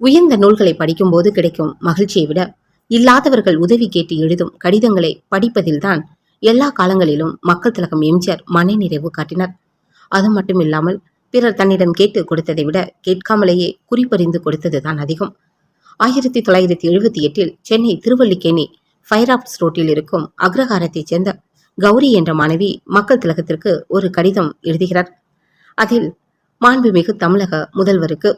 உயர்ந்த நூல்களை படிக்கும்போது கிடைக்கும் மகிழ்ச்சியை விட இல்லாதவர்கள் உதவி கேட்டு எழுதும் கடிதங்களை படிப்பதில்தான் எல்லா காலங்களிலும் மக்கள் திலகம் எம்ஜிஆர் மன நிறைவு காட்டினார். அது மட்டும் இல்லாமல் பிறர் தன்னிடம் கேட்டு கொடுத்ததை விட கேட்காமலேயே குறிப்பறிந்து கொடுத்ததுதான் அதிகம். ஆயிரத்தி தொள்ளாயிரத்தி எழுபத்தி எட்டில் சென்னை திருவல்லிக்கேணி ஃபைராப்ஸ் ரோட்டில் இருக்கும் அக்ரஹாரத்தைச் சேர்ந்த கௌரி என்ற மாணவி மக்கள் திலகத்திற்கு ஒரு கடிதம் எழுதுகிறார். அதில் மாண்புமிகு தமிழக முதல்வருக்கு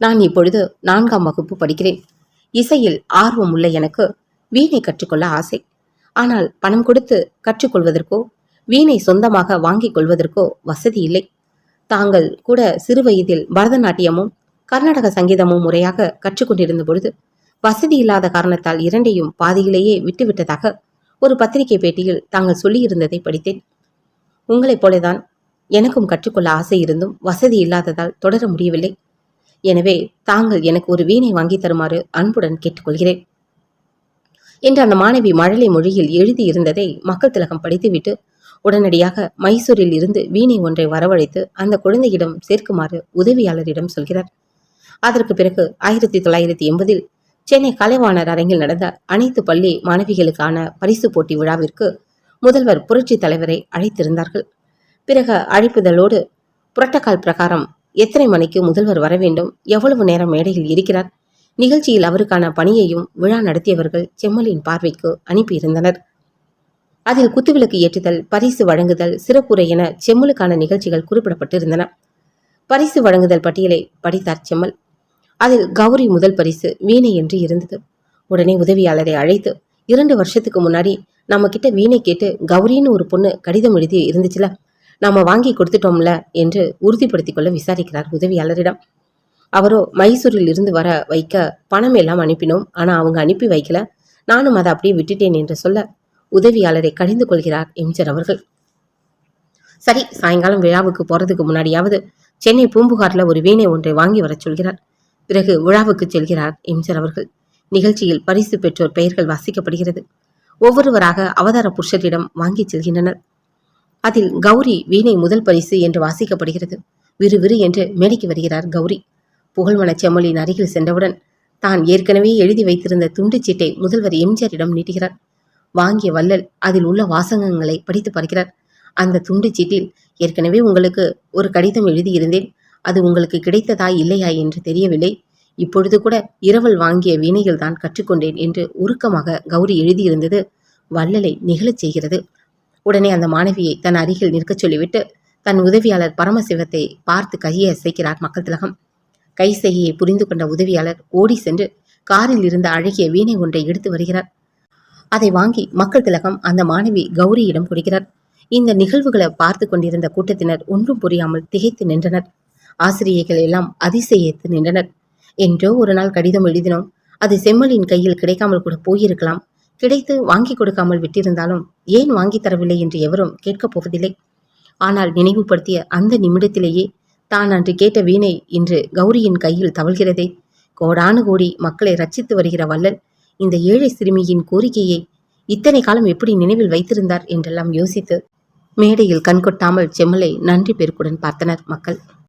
நான் இப்பொழுது நான்காம் வகுப்பு படிக்கிறேன். இசையில் ஆர்வம் உள்ள எனக்கு வீணை கற்றுக்கொள்ள ஆசை. ஆனால் பணம் கொடுத்து கற்றுக்கொள்வதற்கோ வீணை சொந்தமாக வாங்கிக் கொள்வதற்கோ வசதி இல்லை. தாங்கள் கூட சிறு வயதில் பரதநாட்டியமும் கர்நாடக சங்கீதமும் முறையாக கற்றுக்கொண்டிருந்த பொழுது வசதி இல்லாத காரணத்தால் இரண்டையும் பாதியிலேயே விட்டுவிட்டதாக ஒரு பத்திரிகை பேட்டியில் தாங்கள் சொல்லியிருந்ததை படித்தேன். உங்களைப் போலதான் எனக்கும் கற்றுக்கொள்ள ஆசை இருந்தும் வசதி இல்லாததால் தொடர முடியவில்லை. எனவே தாங்கள் எனக்கு ஒரு வீணை வாங்கி தருமாறு அன்புடன் கேட்டுக்கொள்கிறேன். என்று அந்த மாணவி மழலை மொழியில் எழுதியிருந்ததை மக்கள் திலகம் படித்துவிட்டு உடனடியாக மைசூரில் இருந்து வீணை ஒன்றை வரவழைத்து அந்த குழந்தையிடம் சேர்க்குமாறு உதவியாளரிடம் சொல்கிறார். அதற்கு பிறகு ஆயிரத்தி தொள்ளாயிரத்தி எண்பதில் சென்னை கலைவாணர் அரங்கில் நடந்த அனைத்து பள்ளி மாணவிகளுக்கான பரிசு போட்டி விழாவிற்கு முதல்வர் புரட்சி தலைவரை அழைத்திருந்தார்கள். பிறகு அழைப்புதலோடு புரட்டக்கால் பிரகாரம் எத்தனை மணிக்கு முதல்வர் வர வேண்டும்? எவ்வளவு நேரம் மேடையில் இருக்கிறார்? நிகழ்ச்சியில் அவருக்கான பணியையும் விழா நடத்தியவர்கள் செம்மலின் பார்வைக்கு அனுப்பியிருந்தனர். அதில் குத்துவிளக்கு ஏற்றுதல் பரிசு வழங்குதல் சிறப்புரை என செம்மலுக்கான நிகழ்ச்சிகள் குறிப்பிடப்பட்டிருந்தன. பரிசு வழங்குதல் பட்டியலை படித்தார் செம்மல். அதில் கௌரி முதல் பரிசு வீணை என்று இருந்தது. உடனே உதவியாளரை அழைத்து இரண்டு வருஷத்துக்கு முன்னாடி நம்ம கிட்ட வீணை கேட்டு கௌரின்னு ஒரு பொண்ணு கடிதம் எழுதி இருந்துச்சுல நாம வாங்கி கொடுத்துட்டோம்ல என்று உறுதிப்படுத்திக் கொள்ள விசாரிக்கிறார் உதவியாளரிடம். அவரோ மைசூரில் இருந்து வர வைக்க பணம் எல்லாம் அனுப்பினோம். ஆனா அவங்க அனுப்பி வைக்கல. நானும் அதை அப்படியே விட்டுட்டேன் என்று சொல்ல உதவியாளரை கடிந்து கொள்கிறார் எம்ஜர் அவர்கள். சரி சாயங்காலம் விழாவுக்கு போறதுக்கு முன்னாடியாவது சென்னை பூம்புகார்ல ஒரு வீணை ஒன்றை வாங்கி வரச் சொல்கிறார். பிறகு விழாவுக்கு செல்கிறார் எம்ஜர் அவர்கள். நிகழ்ச்சியில் பரிசு பெற்றோர் பெயர்கள் வாசிக்கப்படுகிறது. ஒவ்வொருவராக அவதார புருஷரிடம் வாங்கிச் செல்கின்றனர். அதில் கௌரி வீணை முதல் பரிசு என்று வாசிக்கப்படுகிறது. விறுவிறு என்று மேடைக்கு வருகிறார் கௌரி. புகழ்மன செம்மொழியின் அருகில் சென்றவுடன் தான் ஏற்கனவே எழுதி வைத்திருந்த துண்டு சீட்டை முதல்வர் எம்ஜிஆரிடம் நீட்டுகிறார். வாங்கிய வள்ளல் அதில் உள்ள வாசகங்களை படித்து பார்க்கிறார். அந்த துண்டு சீட்டில் ஏற்கனவே உங்களுக்கு ஒரு கடிதம் எழுதியிருந்தேன். அது உங்களுக்கு கிடைத்ததா இல்லையா என்று தெரியவில்லை. இப்பொழுது கூட இரவல் வாங்கிய வீணையில் தான் கற்றுக்கொண்டேன் என்று உருக்கமாக கௌரி எழுதியிருந்தது வள்ளலை நிகழச் செய்கிறது. உடனே அந்த மாணவியை தன் அருகில் நிற்கச் சொல்லிவிட்டு தன் உதவியாளர் பரமசிவத்தை பார்த்து கையை அசைக்கிறார் மக்கள் திலகம். கை செய்கையை புரிந்து கொண்ட உதவியாளர் ஓடி சென்று காரில் இருந்த அழகிய வீணை ஒன்றை எடுத்து வருகிறார். அதை வாங்கி மக்கள் திலகம் அந்த மாணவி கௌரியிடம் கொடுக்கிறார். இந்த நிகழ்வுகளை பார்த்து கொண்டிருந்த கூட்டத்தினர் ஒன்றும் புரியாமல் திகைத்து நின்றனர். ஆசிரியைகள் எல்லாம் அதிசயித்து நின்றனர். என்றோ ஒரு நாள் கடிதம் எழுதினோம். அது செம்மலின் கையில் கிடைக்காமல் கூட போயிருக்கலாம். கிடைத்து வாங்கி கொடுக்காமல் விட்டிருந்தாலும் ஏன் வாங்கி தரவில்லை என்று எவரும் கேட்கப் போவதில்லை. ஆனால் நினைவுபடுத்திய அந்த நிமிடத்திலேயே தான் அன்று கேட்ட வீணை இன்று கௌரியின் கையில் தவழ்கிறதே. கோடானு கோடி மக்களை ரச்சித்து வருகிற வல்லல் இந்த ஏழை சிறுமியின் கோரிக்கையை இத்தனை காலம் எப்படி நினைவில் வைத்திருந்தார் என்றெல்லாம் யோசித்து மேடையில் கண்கொட்டாமல் செம்மலை நன்றி பெருக்குடன் பார்த்தனர் மக்கள்.